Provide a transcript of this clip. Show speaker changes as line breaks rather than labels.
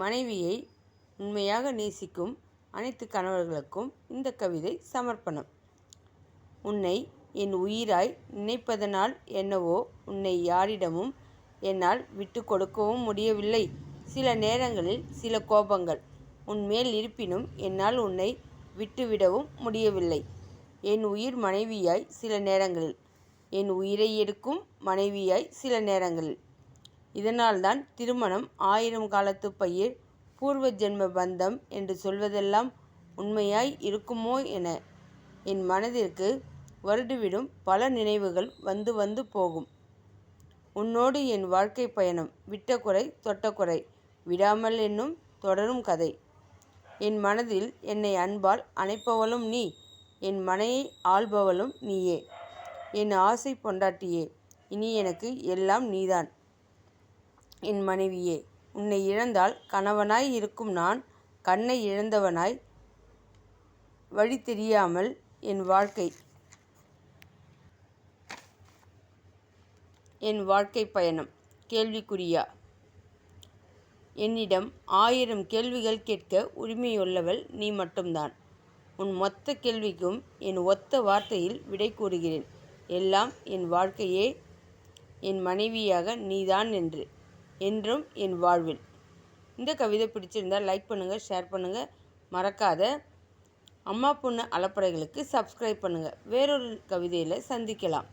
மனைவியை உண்மையாக நேசிக்கும் அனைத்து கணவர்களுக்கும் இந்த கவிதை சமர்ப்பணம். உன்னை என் உயிராய் நினைப்பதனால் என்னவோ உன்னை யாரிடமும் என்னால் விட்டு கொடுக்கவும் முடியவில்லை. சில நேரங்களில் சில கோபங்கள் உன்மேல் இருப்பினும் என்னால் உன்னை விட்டுவிடவும் முடியவில்லை. என் உயிர் மனைவியாய் சில நேரங்களில் என் உயிரை எடுக்கும் மனைவியாய் சில நேரங்களில் இதனால்தான் திருமணம் ஆயிரம் காலத்து பயிர் பூர்வ ஜென்ம பந்தம் என்று சொல்வதெல்லாம் உண்மையாய் இருக்குமோ என என் மனதிற்கு வருடிவிடும் பல நினைவுகள் வந்து வந்து போகும். உன்னோடு என் வாழ்க்கை பயணம் விட்ட குறை தொட்ட குறை விடாமல் என்னும் தொடரும் கதை. என் மனதில் என்னை அன்பால் அணைப்பவளும் நீ என் மனையை ஆள்பவளும் நீயே. என் ஆசை பொண்டாட்டியே இனி எனக்கு எல்லாம் நீதான். என் மனைவியே உன்னை இழந்தால் கணவனாய் இருக்கும் நான் கண்ணை இழந்தவனாய் வழி தெரியாமல் என் வாழ்க்கை என் வாழ்க்கை பயணம். கேள்விக்குறியா? என்னிடம் ஆயிரம் கேள்விகள் கேட்க உரிமையுள்ளவள் நீ மட்டும்தான். உன் மொத்த கேள்விக்கும் என் ஒத்த வார்த்தையில் விடை கூறுகிறேன். எல்லாம் என் வாழ்க்கையே என் மனைவியாக நீதான் என்று. என்றும் என் வாழ்வில். இந்த கவிதை பிடிச்சிருந்தால் லைக் பண்ணுங்கள் ஷேர் பண்ணுங்கள் மறக்காத. அம்மா பொண்ணு அலப்பறைகளுக்கு சப்ஸ்கிரைப் பண்ணுங்கள் வேறொரு கவிதையில் சந்திக்கலாம்.